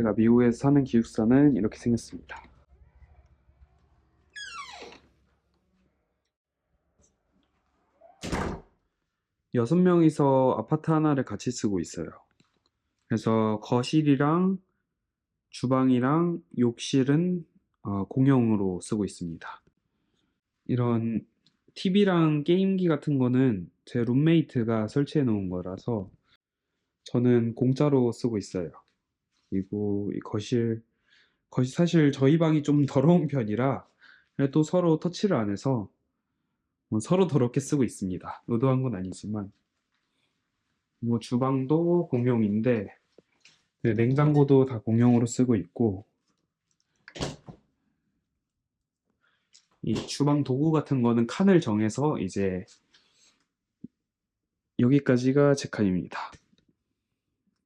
제가 미국에서 사는 기숙사는 이렇게 생겼습니다. 여섯 명이서 아파트 하나를 같이 쓰고 있어요. 그래서 거실이랑 주방이랑 욕실은 어, 공용으로 쓰고 있습니다. 이런 TV랑 게임기 같은 거는 제 룸메이트가 설치해 놓은 거라서 저는 공짜로 쓰고 있어요. 그리고 이 거실, 거실 사실 저희 방이 좀 더러운 편이라 또 서로 터치를 안 해서 뭐 서로 더럽게 쓰고 있습니다. 의도한 건 아니지만 뭐 주방도 공용인데 네, 냉장고도 다 공용으로 쓰고 있고 이 주방 도구 같은 거는 칸을 정해서 이제 여기까지가 제 칸입니다.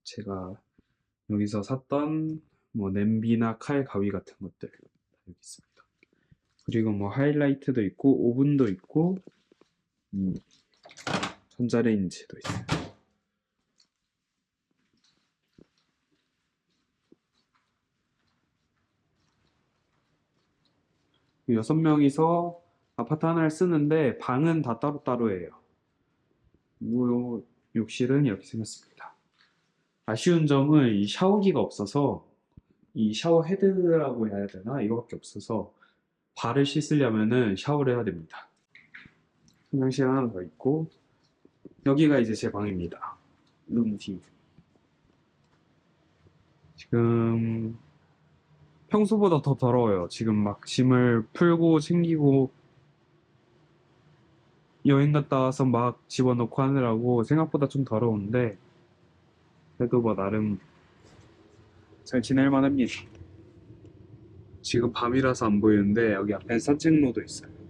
제가 여기서 샀던 뭐 냄비나 칼, 가위 같은 것들 다 여기 있습니다. 그리고 뭐 하이라이트도 있고 오븐도 있고 음, 전자레인지도 있어요. 여섯 명이서 아파트 하나를 쓰는데 방은 다 따로따로예요. 뭐 욕실은 이렇게 생겼습니다. 아쉬운 점은 이 샤워기가 없어서 이 샤워 헤드라고 해야 되나? 이거밖에 없어서 발을 씻으려면은 샤워를 해야 됩니다. 화장실 하나 더 있고 여기가 이제 제 방입니다. 룸 D. 지금 평소보다 더 더러워요. 지금 막 짐을 풀고 챙기고 여행 갔다 와서 막 집어넣고 하느라고 생각보다 좀 더러운데 그래도 뭐 나름 잘 지낼 만합니다. 지금 밤이라서 안 보이는데 여기 앞에 산책로도 있어요.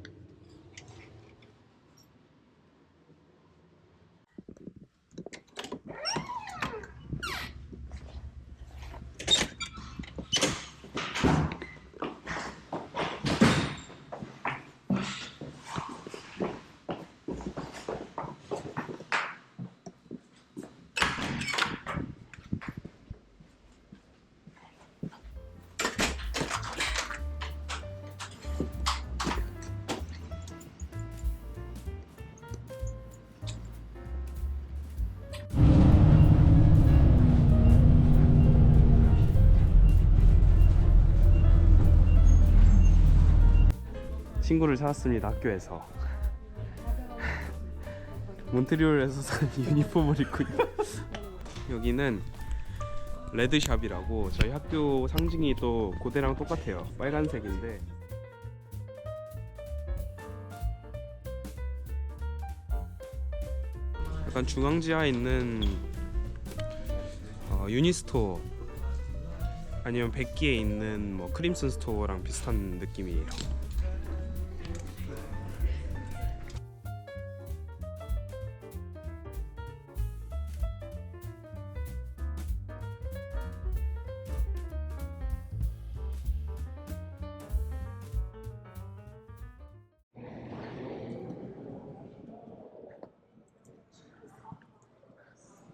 친구를 찾았습니다 학교에서. 몬트리올에서 산 유니폼을 입고 있는 여기는 레드샵이라고 저희 학교 상징이 또 고대랑 똑같아요. 빨간색인데. 약간 중앙지하에 있는 어, 유니스토어 아니면 백기에 있는 뭐 크림슨 스토어랑 비슷한 느낌이에요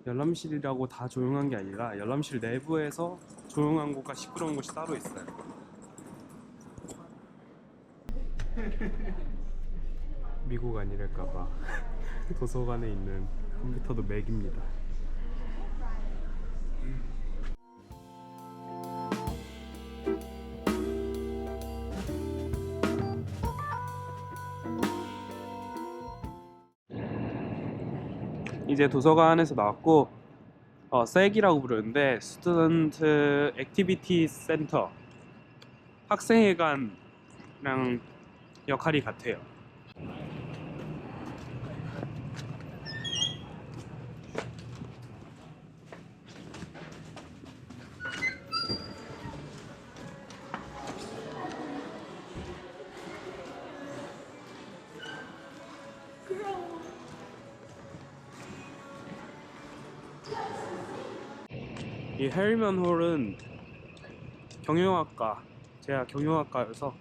열람실이라고 다 조용한 게 아니라 열람실 내부에서 조용한 곳과 시끄러운 곳이 따로 있어요. 미국 아니랄까봐 도서관에 있는 컴퓨터도 맥입니다. 이제 도서관에서 나왔고 어, 쐐기라고 부르는데 스튜던트 액티비티 센터 학생회관랑 역할이 같아요. 이 헬리먼 홀은 경영학과 제가 경영학과여서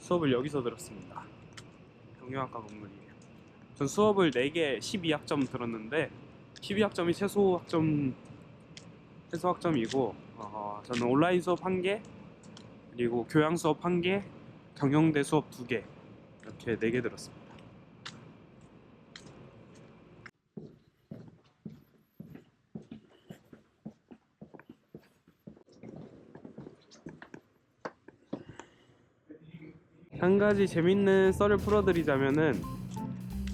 수업을 여기서 들었습니다. 경영학과 건물이에요. 전 수업을 4개 12학점 들었는데 12학점이 최소 학점 최소 학점이고 어, 저는 온라인 수업 한 개, 그리고 교양 수업 한 개, 경영대 수업 두 개, 이렇게 네개 들었습니다. 한 가지 재밌는 썰을 풀어드리자면은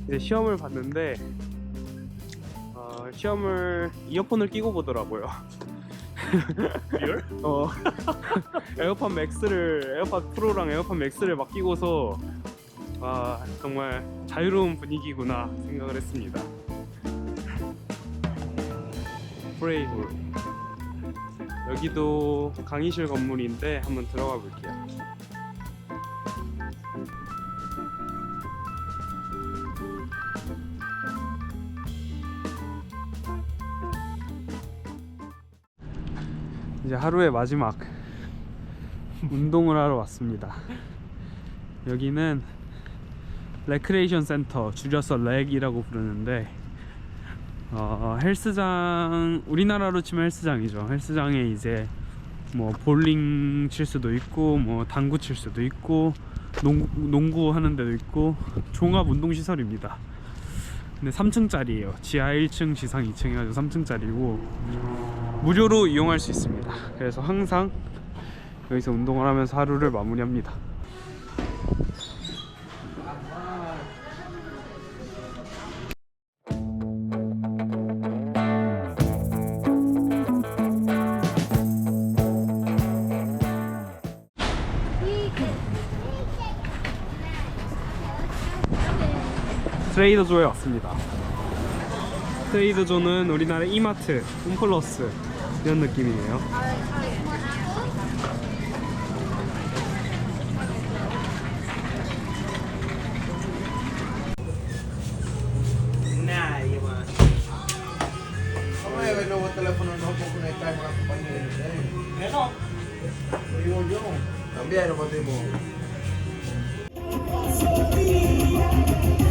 이제 시험을 봤는데 어, 시험을 이어폰을 끼고 보더라고요. 리얼? 어 에어팟 맥스를 에어팟 프로랑 에어팟 맥스를 막 끼고서 아 정말 자유로운 분위기구나 생각을 했습니다. 프레이홀 여기도 강의실 건물인데 한번 들어가 볼게요. 이제 하루의 마지막 운동을 하러 왔습니다. 여기는 레크레이션 센터 줄여서 렉이라고 부르는데 어, 헬스장 우리나라로 치면 헬스장이죠. 헬스장에 이제 뭐 볼링 칠 수도 있고 뭐 당구 칠 수도 있고 농구, 농구 하는 데도 있고 종합 운동 시설입니다. 근데 3층짜리예요. 지하 1층, 지상 2층 해가지고 3층짜리고 무료로 이용할 수 있습니다. 그래서 항상 여기서 운동을 하면서 하루를 마무리합니다. 트레이더조에 왔습니다. 트레이더조는 우리나라 이마트, 홈플러스 이런 느낌이에요. Mamaya may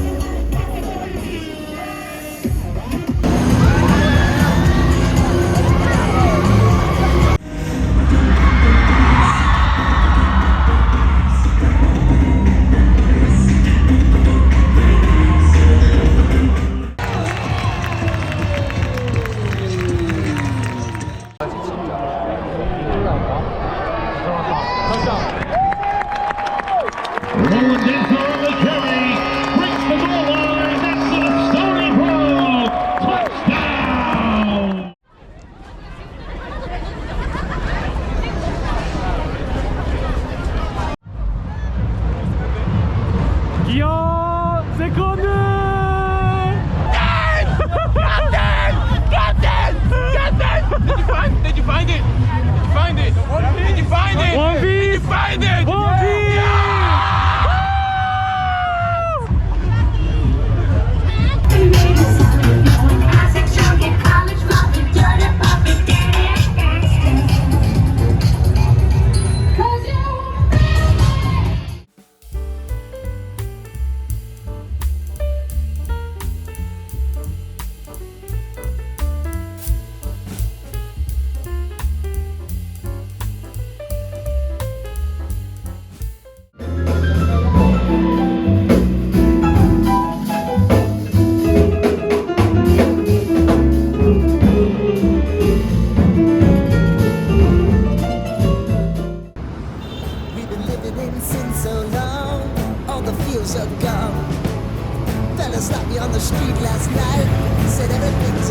abundancia.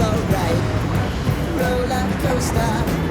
Alright. Roller coaster,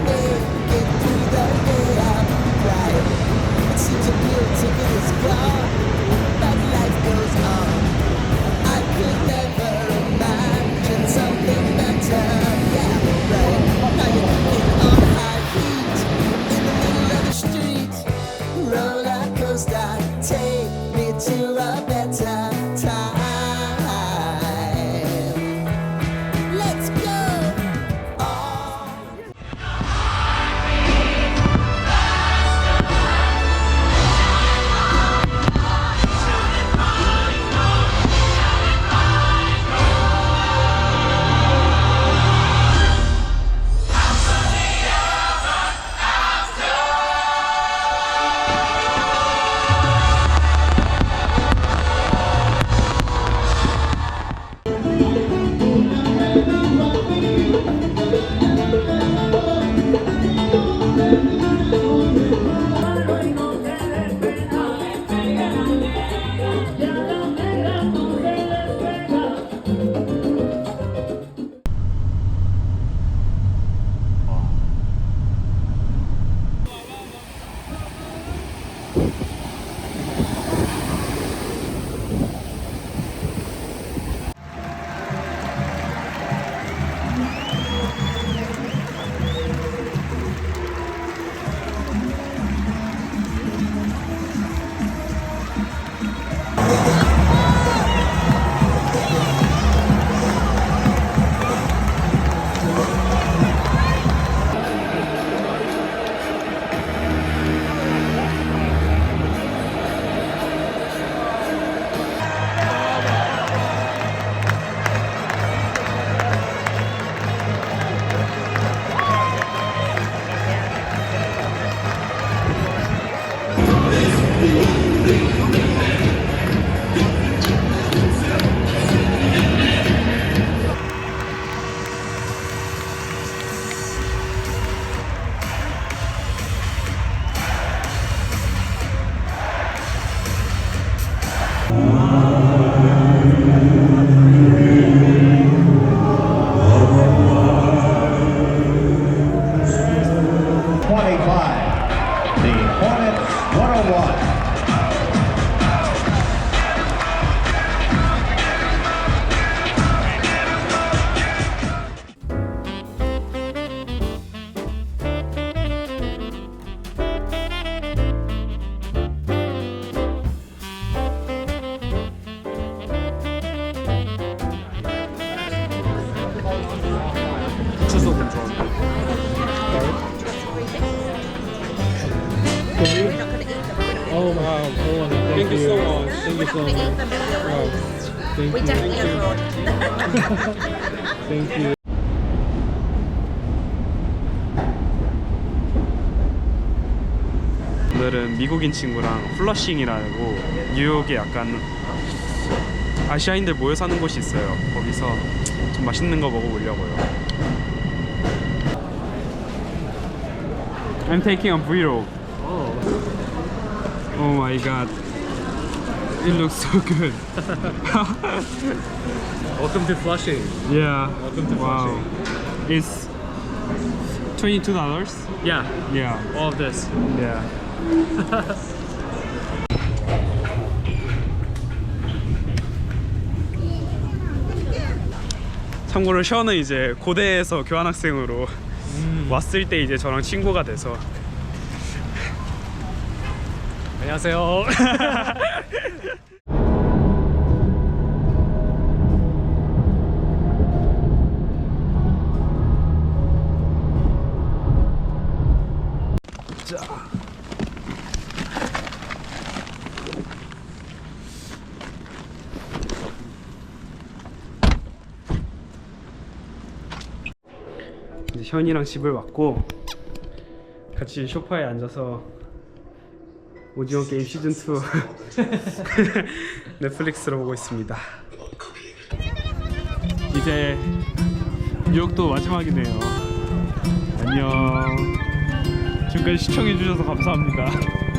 Ate the bill. Thank We you. just road. Thank you. 오늘은 미국인 친구랑 플러싱이라고 뉴욕에 약간 아시아인들 모여 사는 곳이 있어요. 거기서 좀 맛있는 거 먹어보려고요. I'm taking a vlog. Oh. Oh my god. It looks so good. Welcome to Flushing. Yeah. Welcome to wow. It's twenty-two dollars. Yeah, Yeah. all of this. Yeah. 참고로 션은 이제 고대에서 교환학생으로 왔을 때 이제 저랑 친구가 돼서 안녕하세요. 이제 현이랑 집을 왔고 같이 소파에 앉아서 오징어 게임 시즌 2 넷플릭스로 보고 있습니다. 이제 뉴욕도 마지막이네요. 안녕. 지금까지 시청해 주셔서 감사합니다.